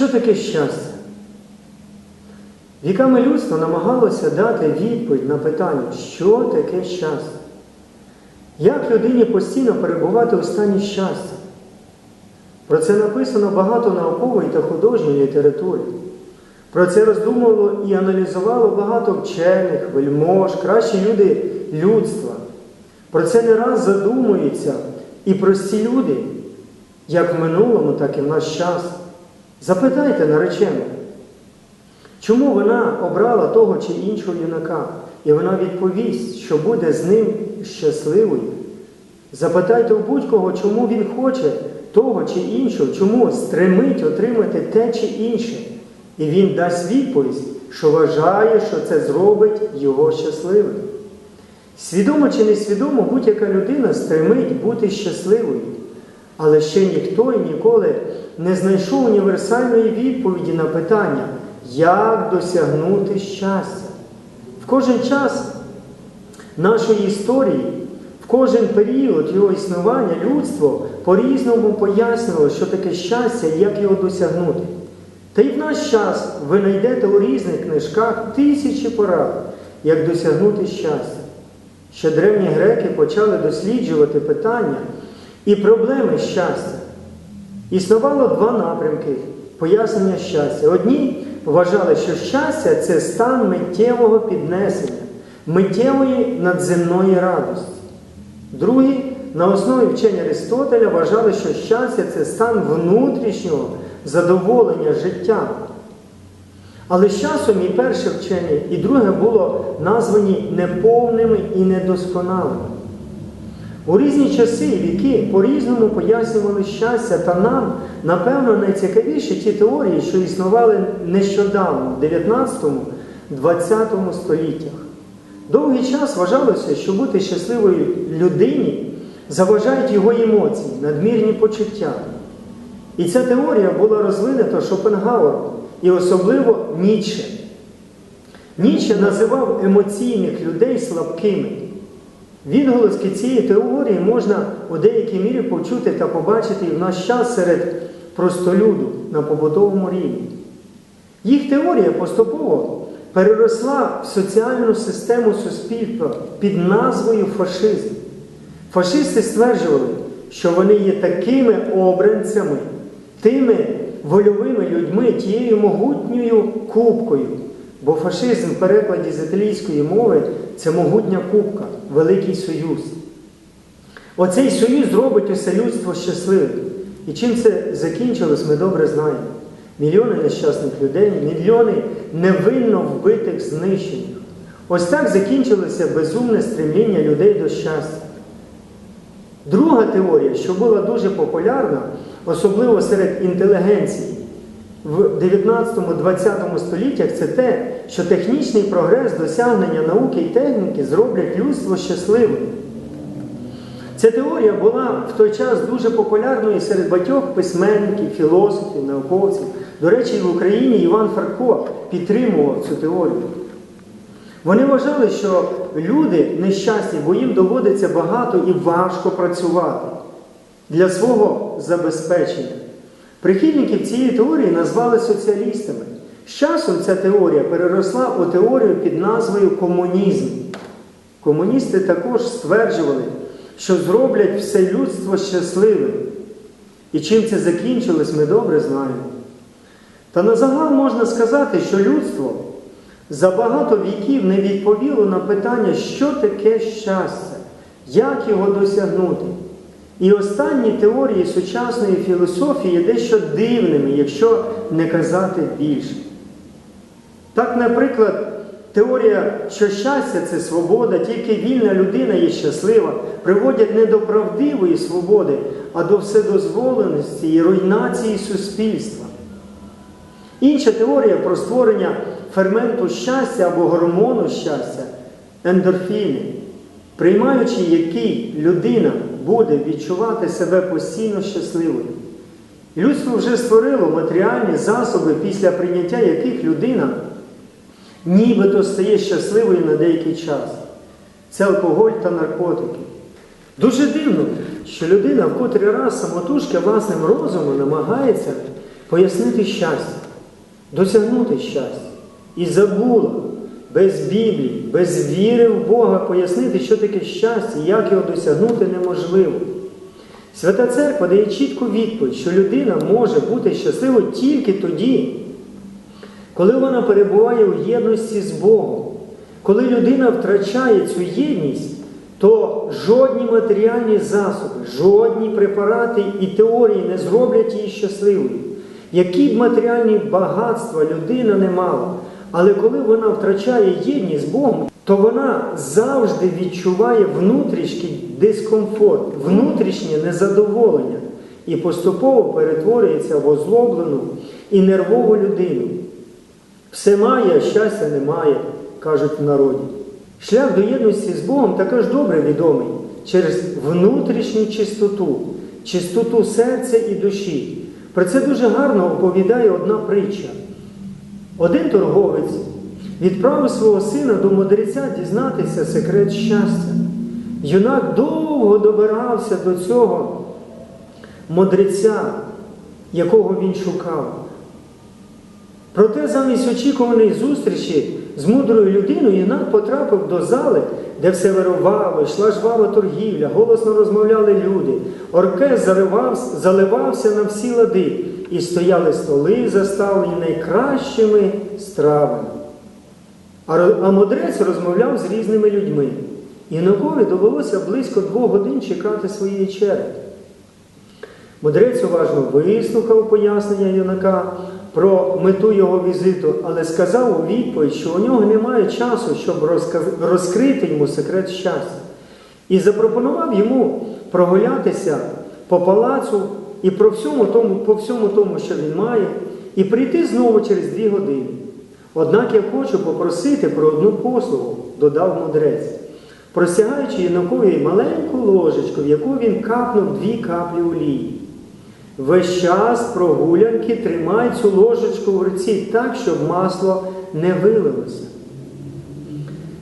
Що таке щастя? Віками людство намагалося дати відповідь на питання, що таке щастя? Як людині постійно перебувати у стані щастя? Про це написано багато наукової та художньої літератури. Про це роздумувало і аналізувало багато вчених, вельмож, кращі люди людства. Про це не раз задумуються і прості люди, як в минулому, так і в наш час. Запитайте наречену, чому вона обрала того чи іншого юнака, і вона відповість, що буде з ним щасливою. Запитайте у будь-кого, чому він хоче того чи іншого, чому стремить отримати те чи інше. І він дасть відповідь, що вважає, що це зробить його щасливим. Свідомо чи несвідомо, будь-яка людина стремить бути щасливою, але ще ніхто і ніколи не знайшов універсальної відповіді на питання, як досягнути щастя. В кожен час нашої історії, в кожен період його існування людство по-різному пояснювало, що таке щастя і як його досягнути. Та й в наш час ви знайдете у різних книжках тисячі порад, як досягнути щастя. Ще древні греки почали досліджувати питання і проблеми щастя. Існувало два напрямки пояснення щастя. Одні вважали, що щастя це стан миттєвого піднесення, миттєвої надземної радості. Другі, на основі вчення Аристотеля, вважали, що щастя це стан внутрішнього задоволення життя. Але з часом і перше вчення, і друге було названі неповними і недосконалими. У різні часи і віки по-різному пояснювали щастя, та нам, напевно, найцікавіші ті теорії, що існували нещодавно, в 19-20 століттях. Довгий час вважалося, що бути щасливою людині заважають його емоції, надмірні почуття. І ця теорія була розвинена Шопенгауером і особливо Ніцше. Ніцше називав емоційних людей слабкими. Відголоски цієї теорії можна у деякій мірі почути та побачити і в наш час серед простолюду на побутовому рівні. Їх теорія поступово переросла в соціальну систему суспільства під назвою фашизм. Фашисти стверджували, що вони є такими обранцями, тими вольовими людьми, тією могутньою кубкою. Бо фашизм в перекладі з італійської мови це могутня кубка, Великий Союз. Оцей союз зробить усе людство щасливим. І чим це закінчилось, ми добре знаємо. Мільйони нещасних людей, мільйони невинно вбитих, знищених. Ось так закінчилося безумне стремління людей до щастя. Друга теорія, що була дуже популярна, особливо серед інтелігенції в 19-20 століттях, це те, що технічний прогрес, досягнення науки і техніки зроблять людство щасливим. Ця теорія була в той час дуже популярною серед багатьох письменників, філософів, науковців. До речі, в Україні Іван Фарко підтримував цю теорію. Вони вважали, що люди нещасні, бо їм доводиться багато і важко працювати для свого забезпечення. Прихильників цієї теорії назвали соціалістами. З часом ця теорія переросла у теорію під назвою комунізм. Комуністи також стверджували, що зроблять все людство щасливим. І чим це закінчилось, ми добре знаємо. Та на загал можна сказати, що людство за багато віків не відповіло на питання, що таке щастя, як його досягнути. І останні теорії сучасної філософії є дещо дивними, якщо не казати більше. Так, наприклад, теорія, що щастя це свобода, тільки вільна людина є щаслива, приводять не до правдивої свободи, а до вседозволеності і руйнації суспільства. Інша теорія про створення ферменту щастя або гормону щастя ендорфіни, приймаючи який людина буде відчувати себе постійно щасливою. Людство вже створило матеріальні засоби, після прийняття яких людина нібито стає щасливою на деякий час. Це алкоголь та наркотики. Дуже дивно, що людина в котрий раз самотужки власним розумом намагається пояснити щастя, досягнути щастя. І забула без Біблії, без віри в Бога пояснити, що таке щастя, як його досягнути неможливо. Свята Церква дає чітку відповідь, що людина може бути щасливою тільки тоді, коли вона перебуває у єдності з Богом. Коли людина втрачає цю єдність, то жодні матеріальні засоби, жодні препарати і теорії не зроблять її щасливою. Які б матеріальні багатства людина не мала, але коли вона втрачає єдність з Богом, то вона завжди відчуває внутрішній дискомфорт, внутрішнє незадоволення і поступово перетворюється в озлоблену і нервову людину. Все має, а щастя немає, кажуть в народі. Шлях до єдності з Богом також добре відомий через внутрішню чистоту, чистоту серця і душі. Про це дуже гарно оповідає одна притча. Один торговець відправив свого сина до мудреця дізнатися секрет щастя. Юнак довго добирався до цього мудреця, якого він шукав. Проте замість очікуваної зустрічі з мудрою людиною юнак потрапив до зали, де все вирувало, йшла жвава торгівля, голосно розмовляли люди. Оркестр заливався, на всі лади, і стояли столи, заставлені найкращими стравами. А, мудрець розмовляв з різними людьми. Юнакові довелося близько двох годин чекати своєї черги. Мудрець уважно вислухав пояснення юнака про мету його візиту, але сказав у відповідь, що у нього немає часу, щоб розкрити йому секрет щастя. І запропонував йому прогулятися по палацу і про всьому тому, по всьому тому, що він має, і прийти знову через дві години. Однак я хочу попросити про одну послугу, додав мудрець, простягаючи юнакові маленьку ложечку, в яку він капнув дві каплі олії. Весь час прогулянки тримай цю ложечку в руці так, щоб масло не вилилося.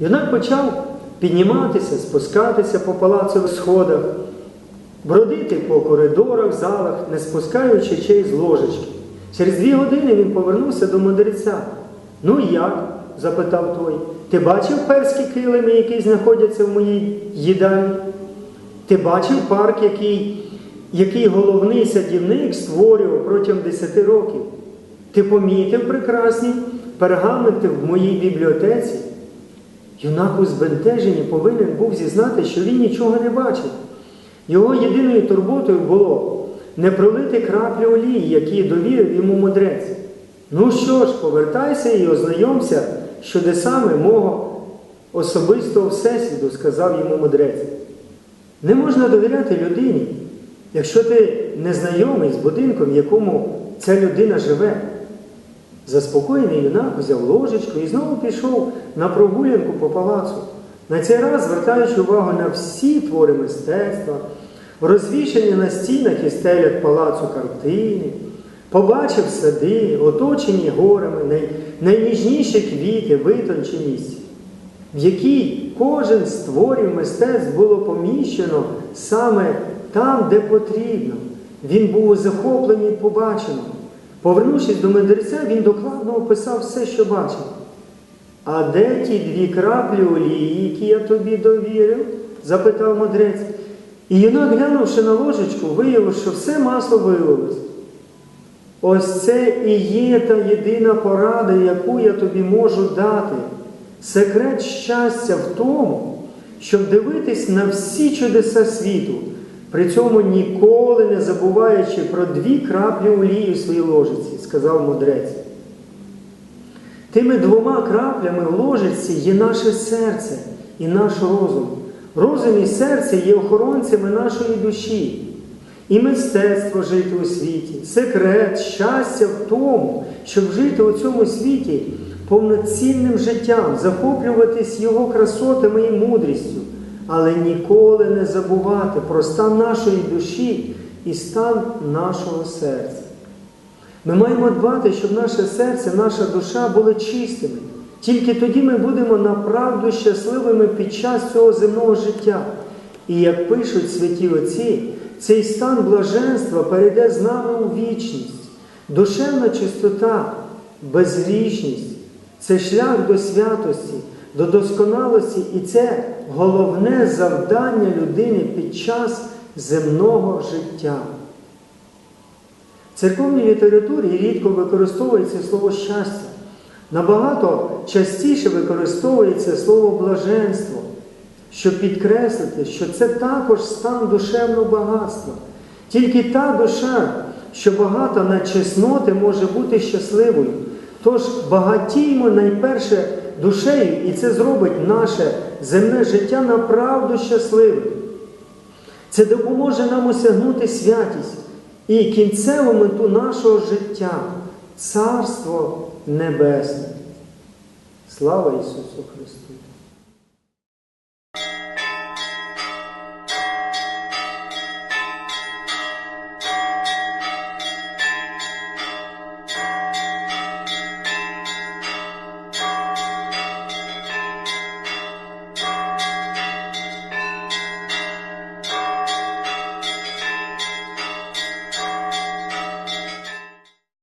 Юнак почав підніматися, спускатися по палацових сходах, бродити по коридорах, залах, не спускаючи чей з ложечки. Через дві години він повернувся до мудреця. Ну як? запитав той. Ти бачив перські килими, які знаходяться в моїй їдальні? Ти бачив парк, який який головний садівник створював протягом 10 років. Ти помітив прекрасні пергаменти в моїй бібліотеці? Юнак у збентеженні повинен був зізнати, що він нічого не бачив. Його єдиною турботою було не пролити краплі олії, які довірив йому мудрець. Ну що ж, повертайся і ознайомся з чудесами мого особистого всесвіту, сказав йому мудрець. Не можна довіряти людині, Якщо ти не знайомий з будинком, в якому ця людина живе, заспокоєний юнак взяв ложечку і знову пішов на прогулянку по палацу, на цей раз звертаючи увагу на всі твори мистецтва, розвішені на стінах і стелях палацу картини, побачив сади, оточені горами, най... найніжніші квіти, витонченість, в якій кожен з творів мистецтв було поміщено саме там, де потрібно. Він був у захопленні побаченого. Повернувшись до мудреця, він докладно описав все, що бачив. А де ті дві краплі олії, які я тобі довірив? запитав мудрець. І юнак, глянувши на ложечку, виявив, що все масло вилилось. Ось це і є та єдина порада, яку я тобі можу дати. Секрет щастя в тому, щоб дивитись на всі чудеса світу, при цьому ніколи не забуваючи про дві краплі олії в своїй ложиці, сказав мудрець. Тими двома краплями в ложиці є наше серце і наш розум. Розум і серце є охоронцями нашої душі. І мистецтво жити у світі, секрет, щастя в тому, щоб жити у цьому світі повноцінним життям, захоплюватись його красотами і мудрістю але ніколи не забувати про стан нашої душі і стан нашого серця. Ми маємо дбати, щоб наше серце, наша душа були чистими. Тільки тоді ми будемо направду щасливими під час цього земного життя. І як пишуть святі Отці, цей стан блаженства перейде з нами у вічність. Душевна чистота, безгрішність це шлях до святості, до досконалості, і це головне завдання людини під час земного життя. В церковній літературі рідко використовується слово щастя. Набагато частіше використовується слово блаженство, щоб підкреслити, що це також стан душевного багатства. Тільки та душа, що багата на чесноти, може бути щасливою. Тож багатіймо найперше душею, і це зробить наше земне життя направду щасливим. Це допоможе нам осягнути святість і кінцеву мету нашого життя Царство Небесне. Слава Ісусу Христу!